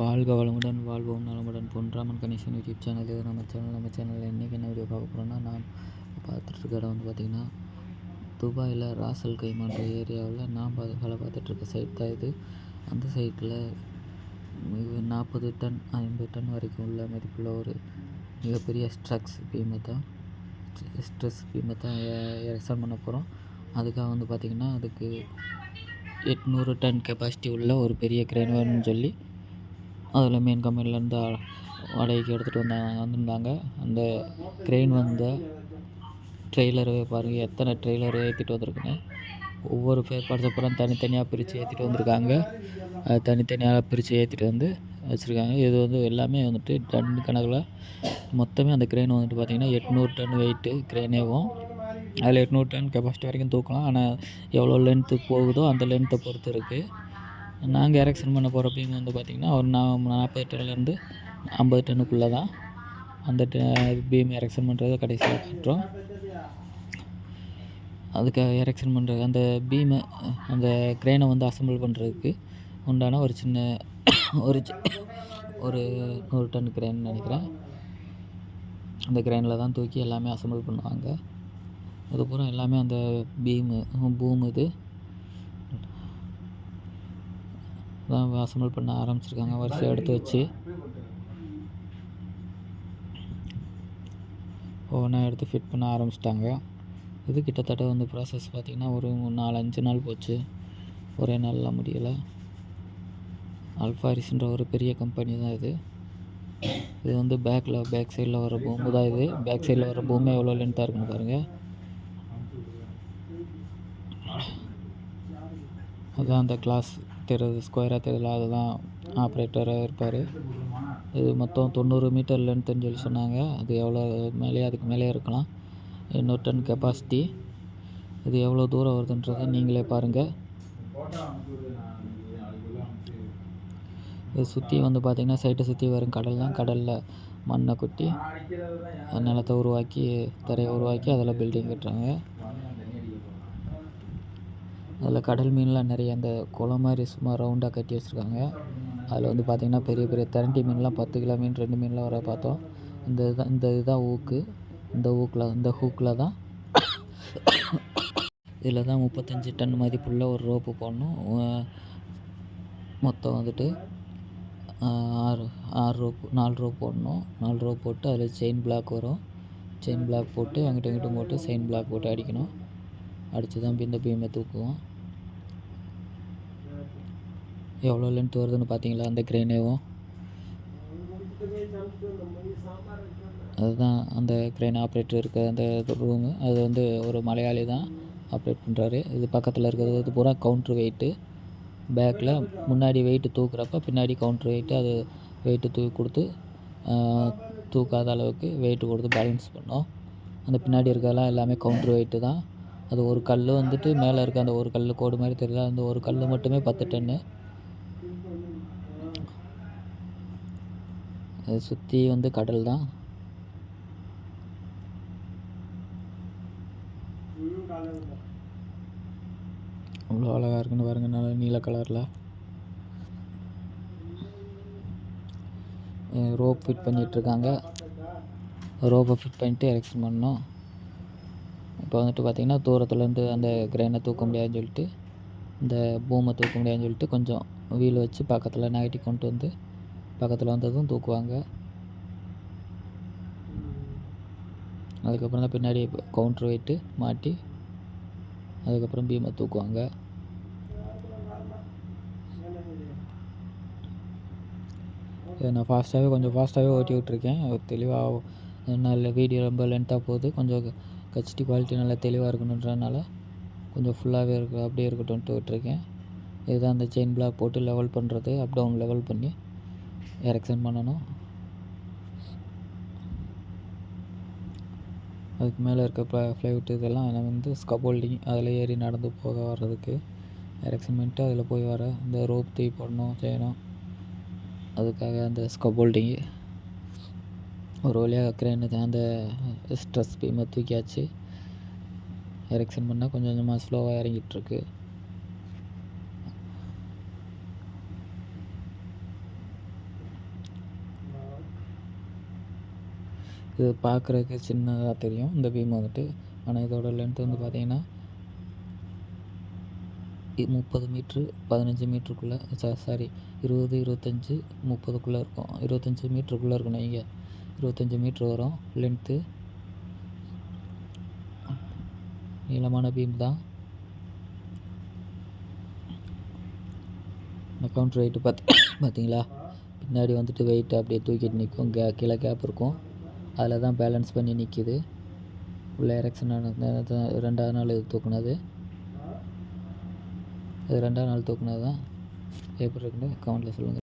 வாழ்க வளமுடன் வாழ்வோம் நலமுடன். பொன்ராமன் கணேசன் யூடியூப் சேனல் இது நம்ம சேனல் நம்ம சேனலில் இன்றைக்கி என்ன வீடியோ பார்க்க போகிறோம்னா நான் பார்த்துட்ருக்க இடம் வந்து பார்த்திங்கன்னா துபாயில் ராசல் கைமான்ற ஏரியாவில் நான் பா வேலை பார்த்துட்ருக்க சைட் தான் இது. அந்த சைட்டில் நாற்பது டன் ஐம்பது டன் வரைக்கும் உள்ள மதிப்புள்ள ஒரு மிகப்பெரிய ஸ்ட்ரக்ஸ் பீமை தான். ஸ்ட்ரெஸ் பீமை தான் எக்ஸாம் பண்ண போகிறோம் அதுக்காக வந்து பார்த்திங்கன்னா அதுக்கு எட்நூறு டன் கெப்பாசிட்டி உள்ள ஒரு பெரிய கிரேன் வேணும்னு சொல்லி அதில் மெயின் கம்பெனிலேருந்து வாடகைக்கு எடுத்துகிட்டு வந்தாங்க வந்திருந்தாங்க. அந்த க்ரெயின் வந்த ட்ரெய்லரவே பாருங்கள் எத்தனை ட்ரெய்லர் ஏற்றிட்டு வந்திருக்குன்னு. ஒவ்வொரு ஃபேர் பார்ட்ஸ் அப்புறம் தனித்தனியாக பிரித்து ஏற்றிட்டு வந்திருக்காங்க. அது தனித்தனியாக பிரித்து ஏற்றிட்டு வந்து வச்சுருக்காங்க. இது வந்து எல்லாமே வந்துட்டு டன் கணக்கில் மொத்தமே அந்த க்ரெயின் வந்துட்டு பார்த்திங்கன்னா எட்நூறு டன் வெயிட்டு க்ரெயினேவும் அதில் எட்நூறு டன் கெப்பாசிட்டி வரைக்கும் தூக்கலாம். ஆனால் எவ்வளோ லென்த்து போகுதோ அந்த லென்த்தை பொறுத்து இருக்குது நாங்கள் எரெக்ஷன் பண்ண போகிற பீம் வந்து பார்த்திங்கன்னா ஒரு நா நாற்பது டன்லேருந்து ஐம்பது டன்னுக்குள்ளே தான் அந்த பீம் எரெக்ஷன் பண்ணுறது கடைசியாக காட்டுறோம். அதுக்கு எரெக்ஷன் பண்ணுறது அந்த பீமை அந்த க்ரெயினை வந்து அசம்பிள் பண்ணுறதுக்கு உண்டான ஒரு சின்ன ஒரு ஒரு நூறு டன் க்ரெயின் நினைக்கிறேன். அந்த க்ரெயினில் தான் தூக்கி எல்லாமே அசம்பிள் பண்ணுவாங்க. அதுக்கப்புறம் எல்லாமே அந்த பீமு பூம் இது தான் அசம்பிள் பண்ண ஆரம்பிச்சிருக்காங்க. வரிசையாக எடுத்து வச்சு. ஒவ்வொன்றா எடுத்து ஃபிட் பண்ண ஆரம்பிச்சிட்டாங்க. இது கிட்டத்தட்ட வந்து ப்ராசஸ் பார்த்திங்கன்னா ஒரு நாலு அஞ்சு நாள் போச்சு. ஒரே நாளில் முடியலை. அல்ஃபாரிஸ்ன்ற ஒரு பெரிய கம்பெனி தான் இது. இது வந்து பேக்கில் பேக் சைடில் வர பூமு தான் இது. பேக் சைடில் வர பூமே எவ்வளோ லென்த்தாக இருக்குன்னு பாருங்கள் அதுதான் அந்த கிளாஸ் தெரியுது ஸ்கொயராக தெரியல அதுதான் ஆப்ரேட்டராக இருப்பார். இது மொத்தம் தொண்ணூறு மீட்டர் லென்த்துன்னு சொல்லி சொன்னாங்க. அது எவ்வளோ மேலேயே அதுக்கு மேலே இருக்கலாம். இன்னொரு டன் கெப்பாசிட்டி இது எவ்வளோ தூரம் வருதுன்றதை நீங்களே பாருங்கள் இது சுற்றி வந்து பார்த்திங்கன்னா சைட்டை சுற்றி வரும் கடல் தான். கடலில் மண்ணை கொட்டி நிலத்தை உருவாக்கி தரையை உருவாக்கி அதில் பில்டிங் கட்டுறாங்க. அதில் கடல் மீன்லாம் நிறைய அந்த குளம் மாதிரி சும்மா ரவுண்டாக கட்டி வச்சுருக்காங்க. அதில் வந்து பார்த்திங்கன்னா பெரிய பெரிய திரண்டி மீன்லாம் பத்து கிலோ மீன் ரெண்டு மீன்லாம் வர பார்த்தோம். இந்த இதுதான் இந்த இதுதான் ஊக்கு. இந்த ஊக்கில் இந்த ஹூக்கில் தான். இதில் தான் முப்பத்தஞ்சு டன் மதிப்புள்ள ஒரு ரோப்பு போடணும். மொத்தம் வந்துட்டு ஆறு ஆறு ரோப் நாலு ரோப் போடணும். நாலு ரோப் போட்டு அதில் செயின் பிளாக் வரும். செயின் பிளாக் போட்டு அங்கிட்ட இங்கிட்டும் போட்டு செயின் பிளாக் போட்டு அடிக்கணும். அடித்து தான் இந்த பீமை தூக்குவோம். எவ்வளோ லென்த் வருதுன்னு பார்த்தீங்களா அந்த கிரெயினேவும் அதுதான் அந்த கிரெயின் ஆப்ரேட்டர் இருக்க அந்த ரூமு அது வந்து ஒரு மலையாளி தான் ஆப்ரேட் பண்ணுறாரு இது பக்கத்தில் இருக்கிறது இது பூரா கவுண்ட்ரு வெயிட்டு பேக்கில் முன்னாடி வெயிட்டு தூக்குறப்ப பின்னாடி கவுண்ட்ரு வெயிட்டு அது வெயிட்டு தூக்கி கொடுத்து தூக்காத அளவுக்கு வெயிட்டு கொடுத்து பேலன்ஸ் பண்ணோம். அந்த பின்னாடி இருக்கிறதெல்லாம் எல்லாமே கவுண்ட்ரு வெயிட்டு தான். அது ஒரு கல் வந்துட்டு மேலே இருக்க அந்த ஒரு கல் கோடு மாதிரி தெரியல. அந்த ஒரு கல் மட்டுமே பத்து டன்னு. அதை சுற்றி வந்து கடல் தான். அவ்வளோ அழகாக இருக்குன்னு பாருங்க. நல்லா நீல கலரில். ரோப் ஃபிட் பண்ணிகிட்ருக்காங்க ரோப்பை ஃபிட் பண்ணிட்டு எலெக்ஷன் பண்ணோம் இப்போ வந்துட்டு பார்த்திங்கன்னா தூரத்துலேருந்து அந்த கிரைனை தூக்க முடியாதுன்னு சொல்லிட்டு இந்த பூமை தூக்க முடியாதுன்னு சொல்லிட்டு கொஞ்சம் வீல் வச்சு பக்கத்தில் நகட்டி கொண்டு வந்து பக்கத்தில் வந்ததும் தூக்குவாங்க. அதுக்கப்புறம் தான் பின்னாடி கவுண்ட்ரு வெயிட்டு மாட்டி அதுக்கப்புறம் பீமை தூக்குவாங்க. இதை நான் ஃபாஸ்ட்டாகவே கொஞ்சம் ஃபாஸ்ட்டாகவே ஓட்டி விட்ருக்கேன் தெளிவாக நல்ல வீடியோ ரொம்ப லென்த்தாக போகுது. கொஞ்சம் ஹெச்டி குவாலிட்டி நல்லா தெளிவாக இருக்கணுன்றதுனால கொஞ்சம் ஃபுல்லாகவே இருக்கு அப்படியே இருக்கட்டும்ட்டு விட்டுருக்கேன் இதுதான் அந்த செயின் பிளாக் போட்டு லெவல் பண்ணுறது அப் டவுன் லெவல் பண்ணி எரெக்ஷன் பண்ணணும். அதுக்கு மேலே இருக்க ப்ள ஃப்ளைவுட் இதெல்லாம் நான் வந்து ஸ்கபோல்டிங் அதில் ஏறி நடந்து போக வர்றதுக்கு எரெக்ஷன் பண்ணிட்டு அதில் போய் வர இந்த ரோப் தீ போடணும் செய்யணும். அதுக்காக அந்த ஸ்கபோல்டிங்கு ஒரு வழியாக கிரேனை அந்த ஸ்ட்ரெஸ் பீமை தூக்கியாச்சு. எரெக்ஷன் பண்ணால் கொஞ்சம் கொஞ்சமாக ஸ்லோவாக இறங்கிட்டுருக்கு. இது பார்க்குறதுக்கு சின்னதாக தெரியும். இந்த பீம் வந்துட்டு ஆனால் இதோட லென்த் வந்து பார்த்திங்கன்னா முப்பது மீட்ரு பதினஞ்சு மீட்டருக்குள்ளே சாரி இருபது இருபத்தஞ்சி முப்பதுக்குள்ளே இருக்கும். இருபத்தஞ்சி மீட்டருக்குள்ளே இருக்கணும் நீங்கள் இருபத்தஞ்சி மீட்ரு வரும் லென்த்து நீளமான பீம் தான். இந்த கவுண்டர் வெயிட்டு பார்த்து பார்த்தீங்களா பின்னாடி வந்துட்டு வெயிட் அப்படியே தூக்கிட்டு நிற்கும் கே கீழே கேப் இருக்கும். அதில் தான் பேலன்ஸ் பண்ணி நிற்கிது உள்ள எரெக்ஷன் ரெண்டாவது நாள் இது தூக்குனது. இது ரெண்டாவது நாள் தூக்குனது தான். எப்படி இருக்குன்னு கமெண்ட்டில் சொல்லுங்கள்